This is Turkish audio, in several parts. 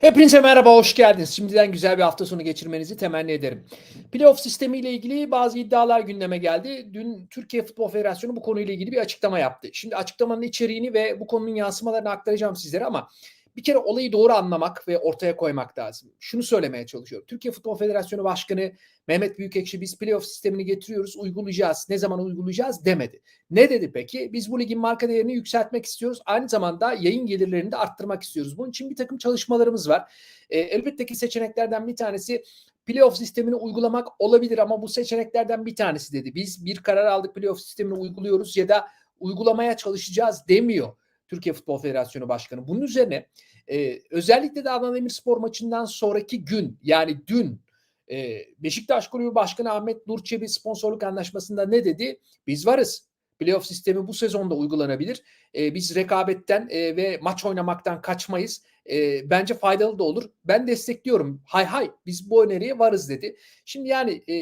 Hepinize merhaba, hoş geldiniz. Şimdiden güzel bir hafta sonu geçirmenizi temenni ederim. Playoff sistemiyle ilgili bazı iddialar gündeme geldi. Dün Türkiye Futbol Federasyonu bu konuyla ilgili bir açıklama yaptı. Şimdi açıklamanın içeriğini ve bu konunun yansımalarını aktaracağım sizlere ama bir kere olayı doğru anlamak ve ortaya koymak lazım. Şunu söylemeye çalışıyorum. Türkiye Futbol Federasyonu Başkanı Mehmet Büyükekşi biz playoff sistemini getiriyoruz, uygulayacağız. Ne zaman uygulayacağız demedi. Ne dedi peki? Biz bu ligin marka değerini yükseltmek istiyoruz. Aynı zamanda yayın gelirlerini de arttırmak istiyoruz. Bunun için bir takım çalışmalarımız var. E, elbette ki seçeneklerden bir tanesi playoff sistemini uygulamak olabilir ama bu seçeneklerden bir tanesi dedi. Biz bir karar aldık playoff sistemini uyguluyoruz ya da uygulamaya çalışacağız demiyor Türkiye Futbol Federasyonu Başkanı. Bunun üzerine e, özellikle de Adana Demirspor maçından sonraki gün yani dün e, Beşiktaş Kulübü Başkanı Ahmet Nur sponsorluk anlaşmasında ne dedi? Biz varız. Playoff sistemi bu sezonda uygulanabilir. E, biz rekabetten e, ve maç oynamaktan kaçmayız. E, bence faydalı da olur. Ben destekliyorum. Hay hay biz bu öneriye varız dedi. Şimdi yani e,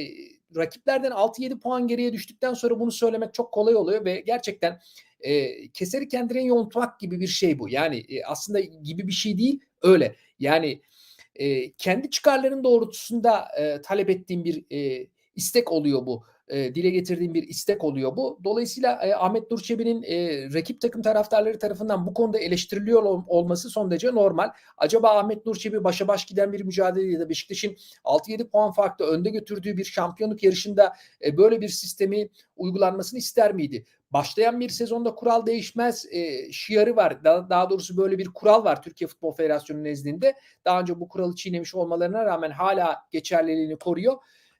rakiplerden 6-7 puan geriye düştükten sonra bunu söylemek çok kolay oluyor ve gerçekten e, keseri kendine yontmak gibi bir şey bu. Yani e, aslında gibi bir şey değil öyle. Yani e, kendi çıkarların doğrultusunda e, talep ettiğim bir e, istek oluyor bu. E, dile getirdiğim bir istek oluyor bu. Dolayısıyla e, Ahmet Nurçebi'nin e, rakip takım taraftarları tarafından bu konuda eleştiriliyor ol, olması son derece normal. Acaba Ahmet Nurçebi başa baş giden bir mücadele ya da Beşiktaş'ın 6-7 puan farklı önde götürdüğü bir şampiyonluk yarışında e, böyle bir sistemi uygulanmasını ister miydi? başlayan bir sezonda kural değişmez e, şiarı var. Daha, daha doğrusu böyle bir kural var Türkiye Futbol Federasyonu nezdinde. Daha önce bu kuralı çiğnemiş olmalarına rağmen hala geçerliliğini koruyor.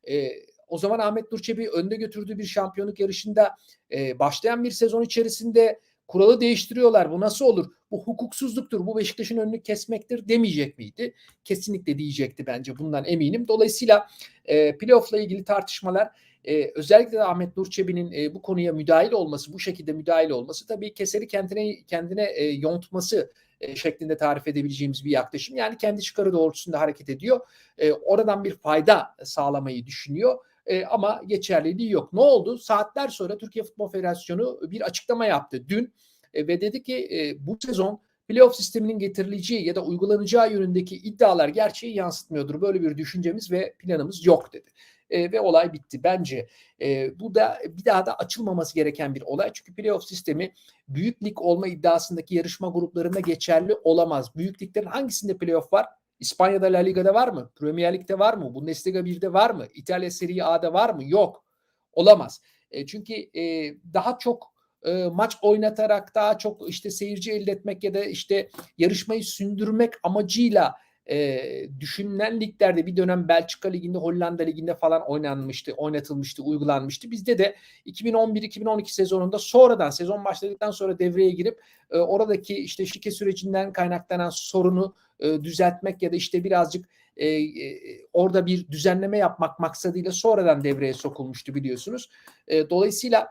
E, o zaman Ahmet Nurçebi önde götürdüğü bir şampiyonluk yarışında e, başlayan bir sezon içerisinde kuralı değiştiriyorlar. Bu nasıl olur? Bu hukuksuzluktur. Bu Beşiktaş'ın önünü kesmektir demeyecek miydi? Kesinlikle diyecekti bence. Bundan eminim. Dolayısıyla e, playoff'la ilgili tartışmalar e, özellikle de Ahmet Nurçebi'nin e, bu konuya müdahil olması, bu şekilde müdahil olması tabii keseri kendine kendine e, yontması e, şeklinde tarif edebileceğimiz bir yaklaşım. Yani kendi çıkarı doğrultusunda hareket ediyor. E, oradan bir fayda sağlamayı düşünüyor. E, ama geçerliliği yok. Ne oldu? Saatler sonra Türkiye Futbol Federasyonu bir açıklama yaptı dün e, ve dedi ki e, bu sezon playoff sisteminin getirileceği ya da uygulanacağı yönündeki iddialar gerçeği yansıtmıyordur. Böyle bir düşüncemiz ve planımız yok dedi e, ve olay bitti. Bence e, bu da bir daha da açılmaması gereken bir olay. Çünkü playoff sistemi büyük lig olma iddiasındaki yarışma gruplarında geçerli olamaz. Büyük liglerin hangisinde playoff var? İspanya'da La Liga'da var mı? Premier Lig'de var mı? Bundesliga 1'de var mı? İtalya Serie A'da var mı? Yok. Olamaz. E, çünkü e, daha çok e, maç oynatarak daha çok işte seyirci elde etmek ya da işte yarışmayı sündürmek amacıyla e, düşünülen liglerde bir dönem Belçika Ligi'nde, Hollanda Ligi'nde falan oynanmıştı, oynatılmıştı, uygulanmıştı. Bizde de 2011-2012 sezonunda sonradan sezon başladıktan sonra devreye girip e, oradaki işte şike sürecinden kaynaklanan sorunu e, düzeltmek ya da işte birazcık e, e, orada bir düzenleme yapmak maksadıyla sonradan devreye sokulmuştu biliyorsunuz. E, dolayısıyla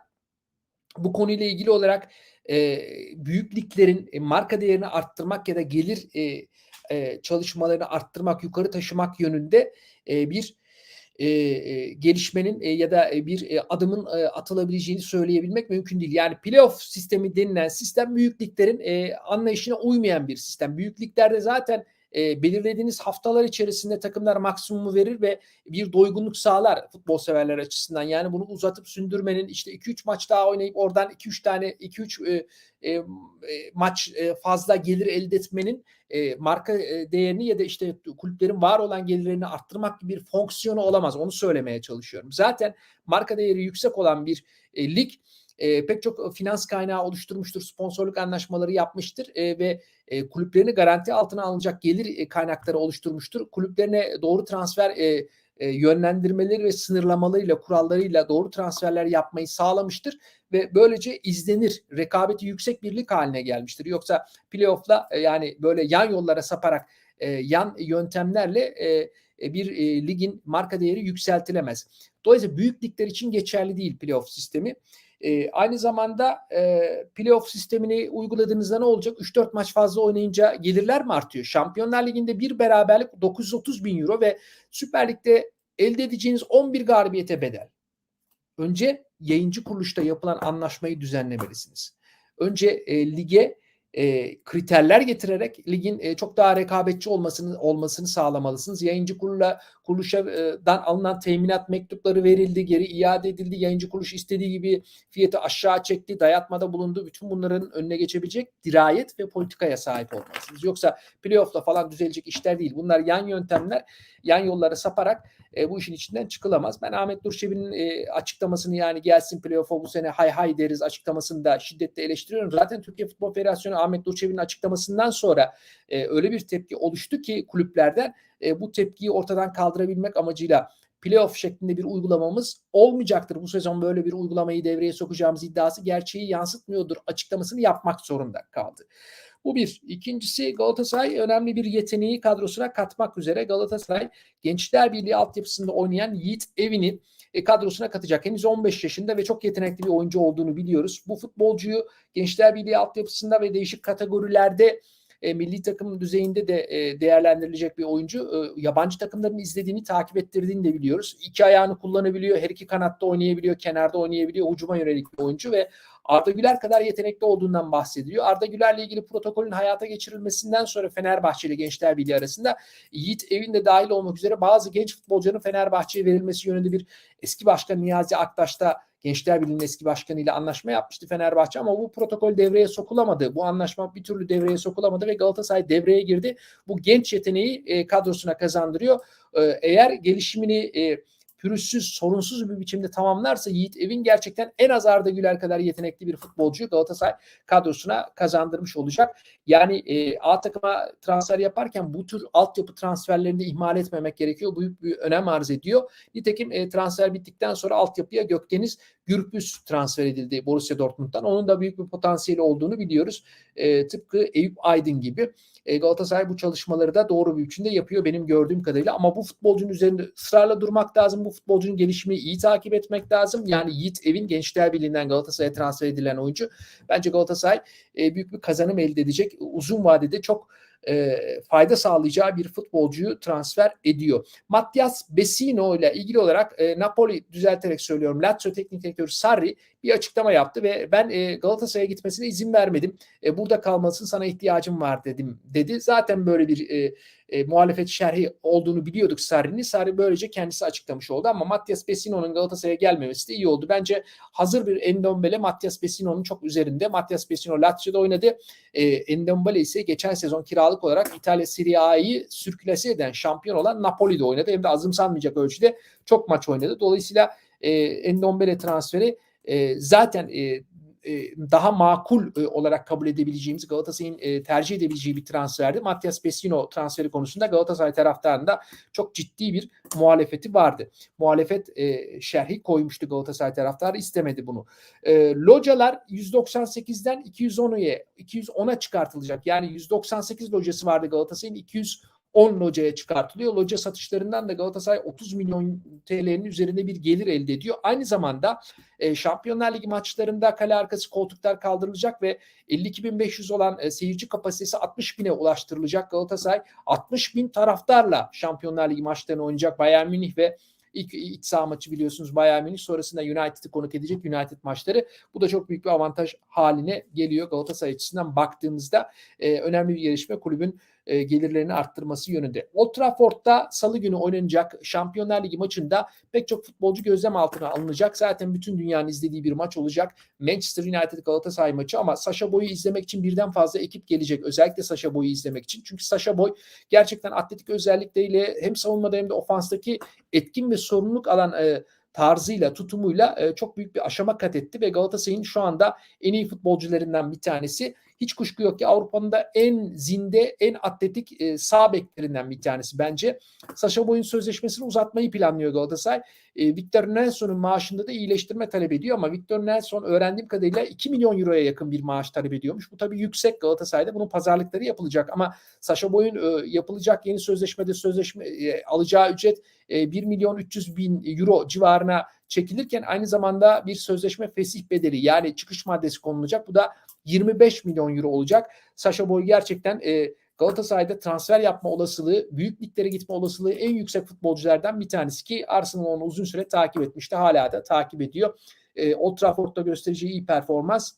bu konuyla ilgili olarak e, büyük liglerin e, marka değerini arttırmak ya da gelir e, e, çalışmalarını arttırmak, yukarı taşımak yönünde e, bir e, e, gelişmenin e, ya da bir e, adımın e, atılabileceğini söyleyebilmek mümkün değil. Yani playoff sistemi denilen sistem büyüklüklerin e, anlayışına uymayan bir sistem. Büyüklüklerde zaten e, belirlediğiniz haftalar içerisinde takımlar maksimumu verir ve bir doygunluk sağlar futbol severler açısından. Yani bunu uzatıp sündürmenin işte 2-3 maç daha oynayıp oradan 2-3 tane 2-3 e, e, maç e, fazla gelir elde etmenin e, marka e, değerini ya da işte kulüplerin var olan gelirlerini arttırmak gibi bir fonksiyonu olamaz. Onu söylemeye çalışıyorum. Zaten marka değeri yüksek olan bir e, lig e, pek çok finans kaynağı oluşturmuştur, sponsorluk anlaşmaları yapmıştır e, ve e, kulüplerini garanti altına alınacak gelir e, kaynakları oluşturmuştur. Kulüplerine doğru transfer e, e, yönlendirmeleri ve sınırlamalarıyla, kurallarıyla doğru transferler yapmayı sağlamıştır ve böylece izlenir. Rekabeti yüksek bir lig haline gelmiştir. Yoksa playoff'la e, yani böyle yan yollara saparak e, yan yöntemlerle e, e bir e, ligin marka değeri yükseltilemez. Dolayısıyla büyük ligler için geçerli değil playoff sistemi. E, aynı zamanda e, playoff sistemini uyguladığınızda ne olacak? 3-4 maç fazla oynayınca gelirler mi artıyor? Şampiyonlar Ligi'nde bir beraberlik 930 bin euro ve Süper Lig'de elde edeceğiniz 11 galibiyete bedel. Önce yayıncı kuruluşta yapılan anlaşmayı düzenlemelisiniz. Önce e, lige e, kriterler getirerek ligin e, çok daha rekabetçi olmasını olmasını sağlamalısınız. Yayıncı kurula kuruluşdan alınan teminat mektupları verildi, geri iade edildi. Yayıncı kuruluş istediği gibi fiyatı aşağı çekti, dayatmada bulundu. Bütün bunların önüne geçebilecek dirayet ve politikaya sahip olmalısınız. Yoksa playoff'la falan düzelecek işler değil. Bunlar yan yöntemler, yan yollara saparak e, bu işin içinden çıkılamaz. Ben Ahmet Durçevi'nin e, açıklamasını yani gelsin playoff'a bu sene hay hay deriz açıklamasını da şiddetle eleştiriyorum. Zaten Türkiye Futbol Federasyonu Ahmet Durçevi'nin açıklamasından sonra e, öyle bir tepki oluştu ki kulüplerden e, bu tepkiyi ortadan kaldırabilmek amacıyla playoff şeklinde bir uygulamamız olmayacaktır. Bu sezon böyle bir uygulamayı devreye sokacağımız iddiası gerçeği yansıtmıyordur açıklamasını yapmak zorunda kaldı. Bu bir. İkincisi Galatasaray önemli bir yeteneği kadrosuna katmak üzere Galatasaray Gençler Birliği altyapısında oynayan Yiğit Evin'i e, kadrosuna katacak. Henüz 15 yaşında ve çok yetenekli bir oyuncu olduğunu biliyoruz. Bu futbolcuyu Gençler Birliği altyapısında ve değişik kategorilerde e, milli takım düzeyinde de e, değerlendirilecek bir oyuncu. E, yabancı takımların izlediğini, takip ettirdiğini de biliyoruz. İki ayağını kullanabiliyor, her iki kanatta oynayabiliyor, kenarda oynayabiliyor, hücuma yönelik bir oyuncu ve Arda Güler kadar yetenekli olduğundan bahsediliyor. Arda Güler'le ilgili protokolün hayata geçirilmesinden sonra Fenerbahçe ile Gençler Birliği arasında Yiğit Evin de dahil olmak üzere bazı genç futbolcuların Fenerbahçe'ye verilmesi yönünde bir eski başkan Niyazi Aktaş'ta Gençler Birliği'nin eski başkanıyla anlaşma yapmıştı Fenerbahçe ama bu protokol devreye sokulamadı. Bu anlaşma bir türlü devreye sokulamadı ve Galatasaray devreye girdi. Bu genç yeteneği e, kadrosuna kazandırıyor. E, eğer gelişimini e, pürüzsüz, sorunsuz bir biçimde tamamlarsa Yiğit Evin gerçekten en az Arda Güler kadar yetenekli bir futbolcuyu Galatasaray kadrosuna kazandırmış olacak. Yani e, A takıma transfer yaparken bu tür altyapı transferlerini ihmal etmemek gerekiyor. Büyük bir önem arz ediyor. Nitekim e, transfer bittikten sonra altyapıya Gökdeniz Gürpüz transfer edildi Borussia Dortmund'dan. Onun da büyük bir potansiyeli olduğunu biliyoruz. E, tıpkı Eyüp Aydın gibi. E, Galatasaray bu çalışmaları da doğru bir biçimde yapıyor benim gördüğüm kadarıyla. Ama bu futbolcunun üzerinde ısrarla durmak lazım. Bu futbolcunun gelişimini iyi takip etmek lazım. Yani Yiğit Evin Gençler Birliği'nden Galatasaray'a transfer edilen oyuncu. Bence Galatasaray e, büyük bir kazanım elde edecek. Uzun vadede çok e, fayda sağlayacağı bir futbolcuyu transfer ediyor. Mattias Besino ile ilgili olarak e, Napoli düzelterek söylüyorum. Lazio teknik direktörü Sarri bir açıklama yaptı ve ben e, Galatasaray'a gitmesine izin vermedim. E, burada kalmasın sana ihtiyacım var dedim dedi. Zaten böyle bir e, e, muhalefet şerhi olduğunu biliyorduk Sarri'nin. Sarri böylece kendisi açıklamış oldu ama Matias Besino'nun Galatasaray'a gelmemesi de iyi oldu. Bence hazır bir Endombele Matias Besino'nun çok üzerinde. Matias Besino Lazio'da oynadı. E, Endombele ise geçen sezon kiralık olarak İtalya Serie A'yı sürkülese eden şampiyon olan Napoli'de oynadı. Hem de azımsanmayacak ölçüde çok maç oynadı. Dolayısıyla e, Endombele transferi e, zaten e, e, daha makul e, olarak kabul edebileceğimiz Galatasaray'ın e, tercih edebileceği bir transferdi. Matias Pesino transferi konusunda Galatasaray taraftarında çok ciddi bir muhalefeti vardı. Muhalefet şerhi koymuştu Galatasaray taraftarı istemedi bunu. Localar 198'den 210'a 210'a çıkartılacak. Yani 198 locası vardı Galatasaray'ın 200 10 locaya çıkartılıyor. Loca satışlarından da Galatasaray 30 milyon TL'nin üzerinde bir gelir elde ediyor. Aynı zamanda e, Şampiyonlar Ligi maçlarında kale arkası koltuklar kaldırılacak ve 52.500 olan e, seyirci kapasitesi 60 bine ulaştırılacak. Galatasaray 60 bin taraftarla Şampiyonlar Ligi maçlarını oynayacak. Bayern Münih ve İlk iç saha maçı biliyorsunuz Bayern Münih sonrasında United'ı konuk edecek United maçları. Bu da çok büyük bir avantaj haline geliyor Galatasaray açısından baktığımızda e, önemli bir gelişme kulübün e, gelirlerini arttırması yönünde. Old Trafford'da salı günü oynanacak Şampiyonlar Ligi maçında pek çok futbolcu gözlem altına alınacak. Zaten bütün dünyanın izlediği bir maç olacak. Manchester United Galatasaray maçı ama Sasha Boy'u izlemek için birden fazla ekip gelecek. Özellikle Sasha Boy'u izlemek için. Çünkü Sasha Boy gerçekten atletik özellikleriyle hem savunmada hem de ofanstaki etkin ve sorumluluk alan e, tarzıyla, tutumuyla e, çok büyük bir aşama kat etti ve Galatasaray'ın şu anda en iyi futbolcularından bir tanesi. Hiç kuşku yok ki Avrupa'nın da en zinde, en atletik e, sağ beklerinden bir tanesi bence. Saşa Boy'un sözleşmesini uzatmayı planlıyor Galatasaray. E, Victor Nelson'un maaşında da iyileştirme talep ediyor ama Victor Nelson öğrendiğim kadarıyla 2 milyon euroya yakın bir maaş talep ediyormuş. Bu tabii yüksek Galatasaray'da bunun pazarlıkları yapılacak ama Saşa Boy'un e, yapılacak yeni sözleşmede sözleşme e, alacağı ücret e, 1 milyon 300 bin euro civarına çekilirken aynı zamanda bir sözleşme fesih bedeli yani çıkış maddesi konulacak. Bu da 25 milyon euro olacak. Sasha Boy gerçekten e, Galatasaray'da transfer yapma olasılığı, büyük liglere gitme olasılığı en yüksek futbolculardan bir tanesi ki Arsenal onu uzun süre takip etmişti. Hala da takip ediyor. E, Old Trafford'da göstereceği iyi performans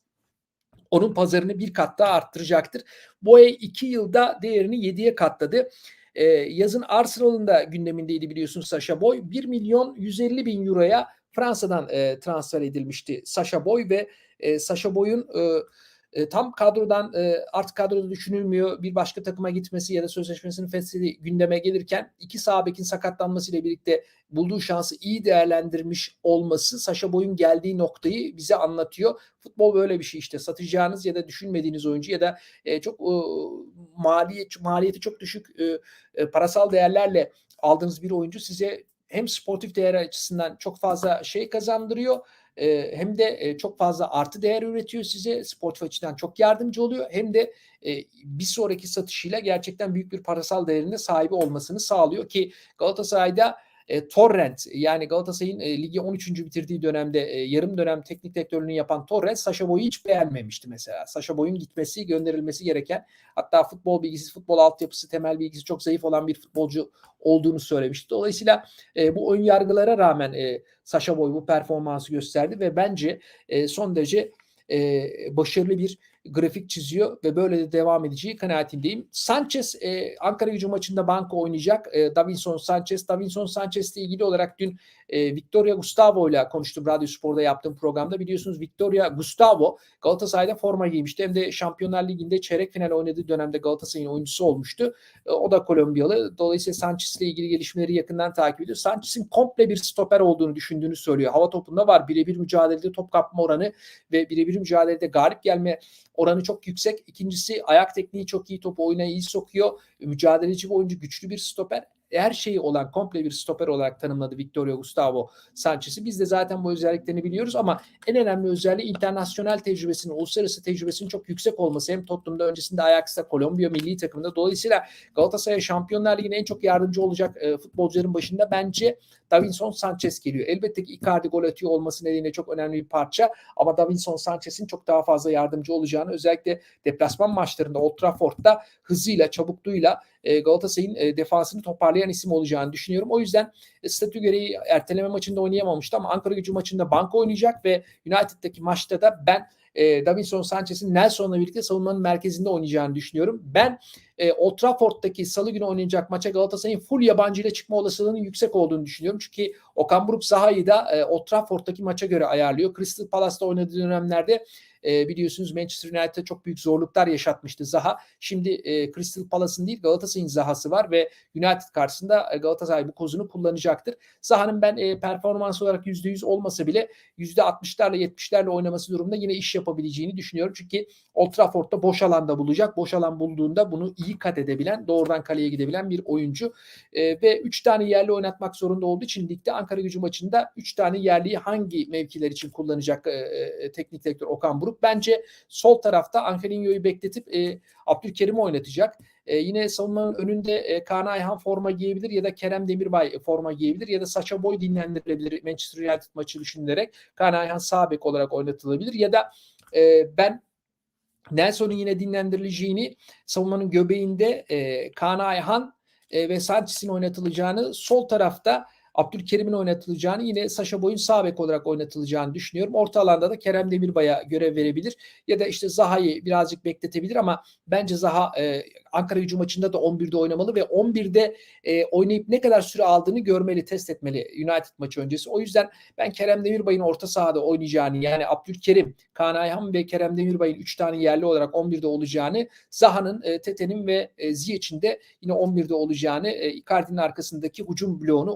onun pazarını bir kat daha arttıracaktır. Boya 2 yılda değerini 7'ye katladı. Ee, yazın Arsenal'ın da gündemindeydi biliyorsunuz Sasha Boy. 1 milyon 150 bin euroya Fransa'dan e, transfer edilmişti Sasha Boy ve e, Sasha Boy'un e, e, tam kadrodan e, artık kadroda düşünülmüyor. Bir başka takıma gitmesi ya da sözleşmesinin fesli gündeme gelirken iki sağ bekin sakatlanmasıyla birlikte bulduğu şansı iyi değerlendirmiş olması Saşa Boy'un geldiği noktayı bize anlatıyor. Futbol böyle bir şey işte satacağınız ya da düşünmediğiniz oyuncu ya da e, çok e, maliyet maliyeti çok düşük e, e, parasal değerlerle aldığınız bir oyuncu size hem sportif değer açısından çok fazla şey kazandırıyor e, hem de e, çok fazla artı değer üretiyor size. Sportif açıdan çok yardımcı oluyor. Hem de e, bir sonraki satışıyla gerçekten büyük bir parasal değerine sahibi olmasını sağlıyor ki Galatasaray'da e, Torrent yani Galatasaray'ın e, ligi 13. bitirdiği dönemde e, yarım dönem teknik direktörlüğünü yapan Torrent Saşa Boy'u hiç beğenmemişti mesela. Saşa Boy'un gitmesi gönderilmesi gereken hatta futbol bilgisi, futbol altyapısı, temel bilgisi çok zayıf olan bir futbolcu olduğunu söylemişti. Dolayısıyla e, bu ön yargılara rağmen e, Saşa Boy bu performansı gösterdi ve bence e, son derece e, başarılı bir grafik çiziyor ve böyle de devam edeceği kanaatindeyim. Sanchez e, Ankara gücü maçında banko oynayacak. E, Davinson Sanchez. Davinson Sanchez ile ilgili olarak dün e, Victoria Gustavo ile konuştum Radyo Spor'da yaptığım programda. Biliyorsunuz Victoria Gustavo Galatasaray'da forma giymişti. Hem de Şampiyonlar Ligi'nde çeyrek final oynadığı dönemde Galatasaray'ın oyuncusu olmuştu. E, o da Kolombiyalı. Dolayısıyla Sanchez ile ilgili gelişmeleri yakından takip ediyor. Sanchez'in komple bir stoper olduğunu düşündüğünü söylüyor. Hava topunda var. Birebir mücadelede top kapma oranı ve birebir mücadelede galip gelme oranı çok yüksek. İkincisi ayak tekniği çok iyi, topu oyuna iyi sokuyor. Mücadeleci bir oyuncu, güçlü bir stoper her şeyi olan komple bir stoper olarak tanımladı Victoria Gustavo Sanchez'i. Biz de zaten bu özelliklerini biliyoruz ama en önemli özelliği internasyonel tecrübesinin, uluslararası tecrübesinin çok yüksek olması. Hem Tottenham'da öncesinde Ajax'ta, Kolombiya milli takımında. Dolayısıyla Galatasaray Şampiyonlar Ligi'ne en çok yardımcı olacak e, futbolcuların başında bence Davinson Sanchez geliyor. Elbette ki Icardi gol atıyor olması nedeniyle çok önemli bir parça ama Davinson Sanchez'in çok daha fazla yardımcı olacağını özellikle deplasman maçlarında Old Trafford'da hızıyla, çabukluğuyla e, Galatasaray'ın e, defansını toparlayan isim olacağını düşünüyorum. O yüzden e, statü gereği erteleme maçında oynayamamıştı ama Ankara gücü maçında banka oynayacak ve United'daki maçta da ben Davinson Sanchez'in Nelson'la birlikte savunmanın merkezinde oynayacağını düşünüyorum. Ben e, Old Trafford'daki salı günü oynayacak maça Galatasaray'ın full yabancı ile çıkma olasılığının yüksek olduğunu düşünüyorum. Çünkü Okan Buruk Zaha'yı da e, Old Trafford'daki maça göre ayarlıyor. Crystal Palace'da oynadığı dönemlerde e, biliyorsunuz Manchester United'e çok büyük zorluklar yaşatmıştı Zaha. Şimdi e, Crystal Palace'ın değil Galatasaray'ın Zaha'sı var ve United karşısında e, Galatasaray bu kozunu kullanacaktır. Zaha'nın ben e, performans olarak %100 olmasa bile %60'larla 70'lerle oynaması durumunda yine iş yapabileceğini düşünüyorum. Çünkü Old Trafford'da boş alanda bulacak. Boş alan bulduğunda bunu iyi kat edebilen, doğrudan kaleye gidebilen bir oyuncu. E, ve 3 tane yerli oynatmak zorunda olduğu için ligde Ankara gücü maçında 3 tane yerliyi hangi mevkiler için kullanacak e, e, teknik direktör Okan Buruk? Bence sol tarafta Angelinho'yu bekletip e, Abdülkerim'i oynatacak. E, yine savunmanın önünde e, Kaan Ayhan forma giyebilir ya da Kerem Demirbay forma giyebilir ya da Saça Boy dinlendirilebilir Manchester United maçı düşünülerek. Kaan Ayhan sağ bek olarak oynatılabilir ya da e, ben Nelson'un yine dinlendirileceğini savunmanın göbeğinde e, Kaan Ayhan e, ve Sanchez'in oynatılacağını sol tarafta Abdülkerim'in oynatılacağını yine Saşa Boy'un sağ bek olarak oynatılacağını düşünüyorum. Orta alanda da Kerem Demirbay'a görev verebilir ya da işte Zaha'yı birazcık bekletebilir ama bence Zaha e, Ankara gücü maçında da 11'de oynamalı ve 11'de e, oynayıp ne kadar süre aldığını görmeli, test etmeli United maçı öncesi. O yüzden ben Kerem Demirbay'ın orta sahada oynayacağını yani Abdülkerim, Kaan Ayhan ve Kerem Demirbay'ın 3 tane yerli olarak 11'de olacağını, Zaha'nın, e, Tete'nin ve e, Ziyech'in de yine 11'de olacağını, e, Icardi'nin arkasındaki hücum bloğunu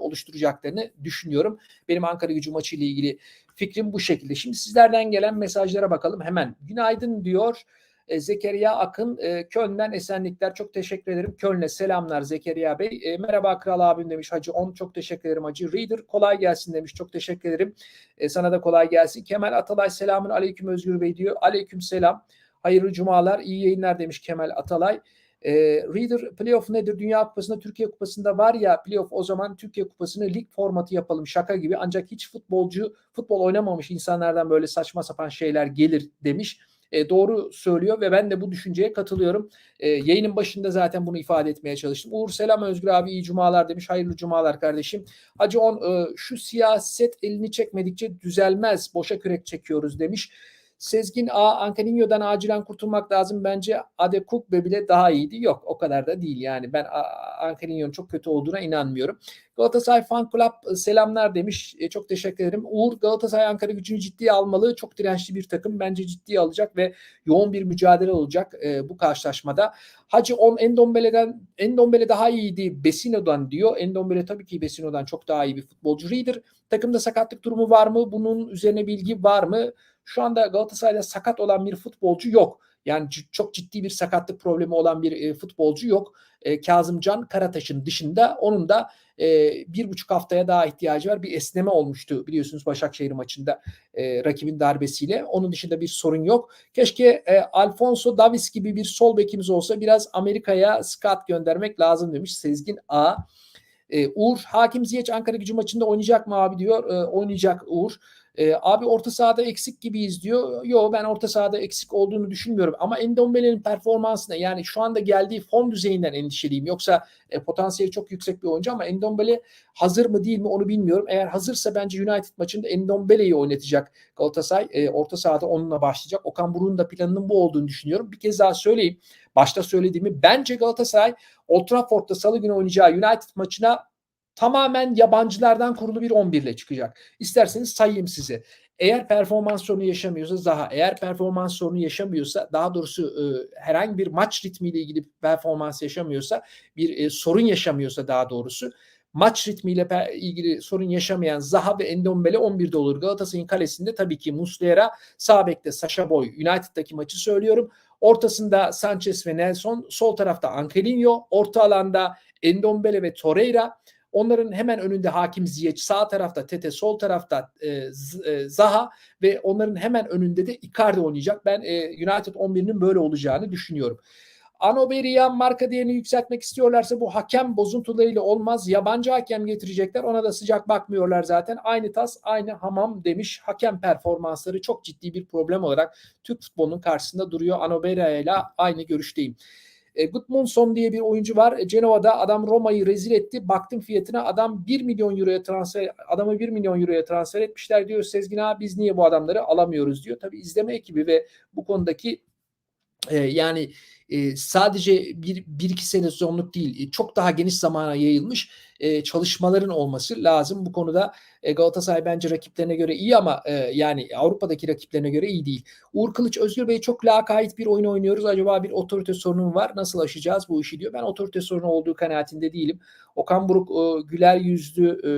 oluşturacaklarını düşünüyorum. Benim Ankara gücü maçı ile ilgili fikrim bu şekilde. Şimdi sizlerden gelen mesajlara bakalım hemen. Günaydın diyor. E, Zekeriya Akın e, Köln'den esenlikler. Çok teşekkür ederim. Köln'e selamlar Zekeriya Bey. E, merhaba Kral abim demiş Hacı. On çok teşekkür ederim Hacı. Reader kolay gelsin demiş. Çok teşekkür ederim. E, sana da kolay gelsin. Kemal Atalay selamın aleyküm Özgür Bey diyor. Aleyküm selam. Hayırlı cumalar, iyi yayınlar demiş Kemal Atalay. E, Reader playoff nedir? Dünya Kupası'nda, Türkiye Kupası'nda var ya playoff o zaman Türkiye Kupası'nı lig formatı yapalım şaka gibi. Ancak hiç futbolcu, futbol oynamamış insanlardan böyle saçma sapan şeyler gelir demiş e, doğru söylüyor ve ben de bu düşünceye katılıyorum. E, yayının başında zaten bunu ifade etmeye çalıştım. Uğur selam Özgür abi iyi cumalar demiş. Hayırlı cumalar kardeşim. Hacı on e, şu siyaset elini çekmedikçe düzelmez. Boşa kürek çekiyoruz demiş. Sezgin A. Ancaninho'dan acilen kurtulmak lazım. Bence Adekuk bile daha iyiydi. Yok o kadar da değil yani. Ben Ancaninho'nun çok kötü olduğuna inanmıyorum. Galatasaray Fan Club e, selamlar demiş. E, çok teşekkür ederim. Uğur Galatasaray Ankara gücünü ciddiye almalı. Çok dirençli bir takım. Bence ciddiye alacak ve yoğun bir mücadele olacak e, bu karşılaşmada. Hacı on Endombele'den Endombele daha iyiydi Besino'dan diyor. Endombele tabii ki Besino'dan çok daha iyi bir futbolcu. Reader takımda sakatlık durumu var mı? Bunun üzerine bilgi var mı? Şu anda Galatasaray'da sakat olan bir futbolcu yok. Yani çok ciddi bir sakatlık problemi olan bir e, futbolcu yok. E, Kazımcan Karataş'ın dışında onun da e, bir buçuk haftaya daha ihtiyacı var. Bir esneme olmuştu biliyorsunuz Başakşehir maçında e, rakibin darbesiyle. Onun dışında bir sorun yok. Keşke e, Alfonso Davis gibi bir sol bekimiz olsa biraz Amerika'ya scout göndermek lazım demiş Sezgin A. E, Uğur Hakim Ziyech Ankara gücü maçında oynayacak mı abi diyor. E, oynayacak Uğur. E, abi orta sahada eksik gibiyiz diyor. Yo ben orta sahada eksik olduğunu düşünmüyorum. Ama Endombele'nin performansına yani şu anda geldiği form düzeyinden endişeliyim. Yoksa e, potansiyeli çok yüksek bir oyuncu ama Endombele hazır mı değil mi onu bilmiyorum. Eğer hazırsa bence United maçında Endombele'yi oynatacak Galatasaray. E, orta sahada onunla başlayacak. Okan Buruk'un da planının bu olduğunu düşünüyorum. Bir kez daha söyleyeyim. Başta söylediğimi bence Galatasaray Old Trafford'da salı günü oynayacağı United maçına tamamen yabancılardan kurulu bir 11 ile çıkacak. İsterseniz sayayım size. Eğer performans sorunu yaşamıyorsa Zaha, eğer performans sorunu yaşamıyorsa daha doğrusu e, herhangi bir maç ritmiyle ilgili performans yaşamıyorsa, bir e, sorun yaşamıyorsa daha doğrusu maç ritmiyle ilgili sorun yaşamayan Zaha ve Endombele 11'de olur. Galatasaray'ın kalesinde tabii ki Muslera, sağ bekte Sasha Boy, United'daki maçı söylüyorum. Ortasında Sanchez ve Nelson, sol tarafta Angelinho, orta alanda Endombele ve Torreira, Onların hemen önünde Hakim Ziyech, sağ tarafta Tete, sol tarafta e, e, Zaha ve onların hemen önünde de Icardi oynayacak. Ben e, United 11'inin böyle olacağını düşünüyorum. Anoberiyan marka değerini yükseltmek istiyorlarsa bu hakem bozuntularıyla olmaz. Yabancı hakem getirecekler. Ona da sıcak bakmıyorlar zaten. Aynı tas, aynı hamam demiş. Hakem performansları çok ciddi bir problem olarak Türk futbolunun karşısında duruyor. Anoberia ile aynı görüşteyim. E, Gudmundsson diye bir oyuncu var. E, Cenova'da adam Roma'yı rezil etti. Baktım fiyatına adam 1 milyon euroya transfer adamı 1 milyon euroya transfer etmişler diyor Sezgin abi biz niye bu adamları alamıyoruz diyor. Tabii izleme ekibi ve bu konudaki e, yani e, sadece bir, bir iki sene sezonluk değil e, çok daha geniş zamana yayılmış e, çalışmaların olması lazım. Bu konuda e, Galatasaray bence rakiplerine göre iyi ama e, yani Avrupa'daki rakiplerine göre iyi değil. Uğur Kılıç Özgür Bey çok lakayt bir oyun oynuyoruz. Acaba bir otorite sorunu var? Nasıl aşacağız bu işi diyor. Ben otorite sorunu olduğu kanaatinde değilim. Okan Buruk e, güler yüzlü e,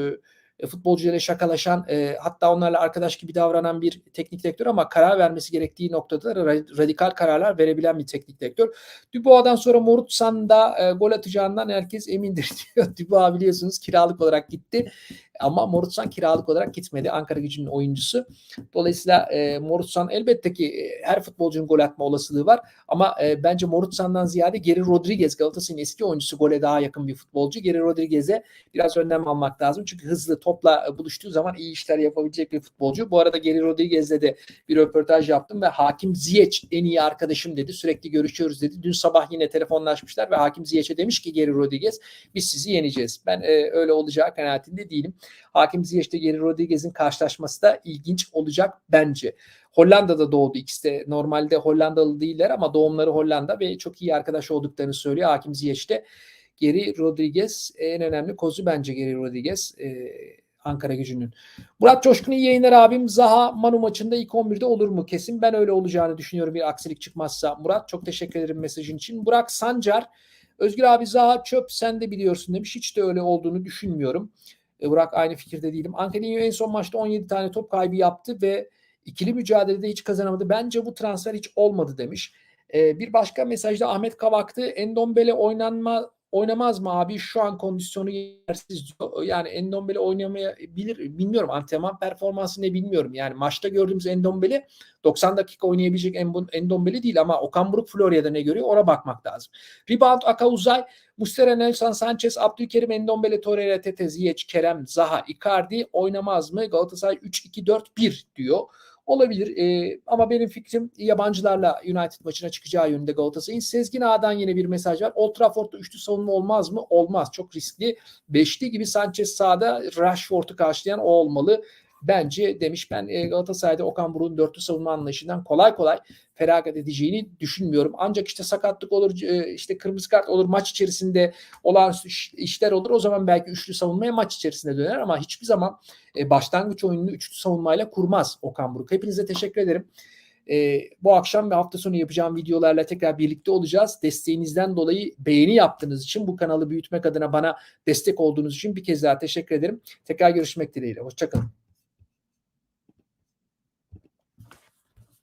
e, şakalaşan e, hatta onlarla arkadaş gibi davranan bir teknik direktör ama karar vermesi gerektiği noktada radikal kararlar verebilen bir teknik direktör. Dubois'dan sonra Morutsan da e, gol atacağından herkes emindir diyor. Dubois biliyorsunuz kiralık olarak gitti. Ama Morutsan kiralık olarak gitmedi. Ankara gücünün oyuncusu. Dolayısıyla e, Morutsan elbette ki e, her futbolcunun gol atma olasılığı var. Ama e, bence Morutsan'dan ziyade Geri Rodriguez Galatasaray'ın eski oyuncusu gole daha yakın bir futbolcu. Geri Rodriguez'e biraz önlem almak lazım. Çünkü hızlı topla e, buluştuğu zaman iyi işler yapabilecek bir futbolcu. Bu arada Geri Rodriguez'le de bir röportaj yaptım ve Hakim Ziyech en iyi arkadaşım dedi. Sürekli görüşüyoruz dedi. Dün sabah yine telefonlaşmışlar ve Hakim Ziyech'e demiş ki Geri Rodriguez biz sizi yeneceğiz. Ben e, öyle olacağı kanaatinde değilim. Hakim Ziyech'te Geri Rodriguez'in karşılaşması da ilginç olacak bence. Hollanda'da doğdu ikisi de. Normalde Hollandalı değiller ama doğumları Hollanda ve çok iyi arkadaş olduklarını söylüyor Hakim Ziyech'te. Geri Rodriguez en önemli kozu bence Geri Rodriguez. Ee, Ankara gücünün. Murat Coşkun iyi yayınlar abim. Zaha Manu maçında ilk 11'de olur mu? Kesin ben öyle olacağını düşünüyorum bir aksilik çıkmazsa. Murat çok teşekkür ederim mesajın için. Burak Sancar Özgür abi Zaha çöp sen de biliyorsun demiş. Hiç de öyle olduğunu düşünmüyorum. E, Burak aynı fikirde değilim. Angelino en son maçta 17 tane top kaybı yaptı ve ikili mücadelede hiç kazanamadı. Bence bu transfer hiç olmadı demiş. E, bir başka mesajda Ahmet Kavak'tı. Endombele oynanma oynamaz mı abi? Şu an kondisyonu yersiz diyor. Yani Endombele oynamayabilir. Bilmiyorum. Antrenman performansı ne bilmiyorum. Yani maçta gördüğümüz Endombele 90 dakika oynayabilecek Endombele değil ama Okan Buruk Florya'da ne görüyor? Ona bakmak lazım. Rebound Aka Uzay, Mustera Nelson Sanchez, Abdülkerim Endombele, Torreira, Tete, Ziyech, Kerem, Zaha, Icardi oynamaz mı? Galatasaray 3-2-4-1 diyor. Olabilir e, ama benim fikrim yabancılarla United maçına çıkacağı yönünde Galatasaray'ın. Sezgin Ağa'dan yine bir mesaj var. Old Trafford'da üçlü savunma olmaz mı? Olmaz. Çok riskli. Beşli gibi Sanchez sağda Rashford'u karşılayan o olmalı. bence demiş ben e, Galatasaray'da Okan Buruk'un dörtlü savunma anlayışından kolay kolay feragat edeceğini düşünmüyorum. Ancak işte sakatlık olur, e, işte kırmızı kart olur, maç içerisinde iş- işler olur. O zaman belki üçlü savunmaya maç içerisinde döner ama hiçbir zaman e, başlangıç oyununu üçlü savunmayla kurmaz Okan Buruk. Hepinize teşekkür ederim. E, bu akşam ve hafta sonu yapacağım videolarla tekrar birlikte olacağız. Desteğinizden dolayı beğeni yaptığınız için bu kanalı büyütmek adına bana destek olduğunuz için bir kez daha teşekkür ederim. Tekrar görüşmek dileğiyle. Hoşçakalın.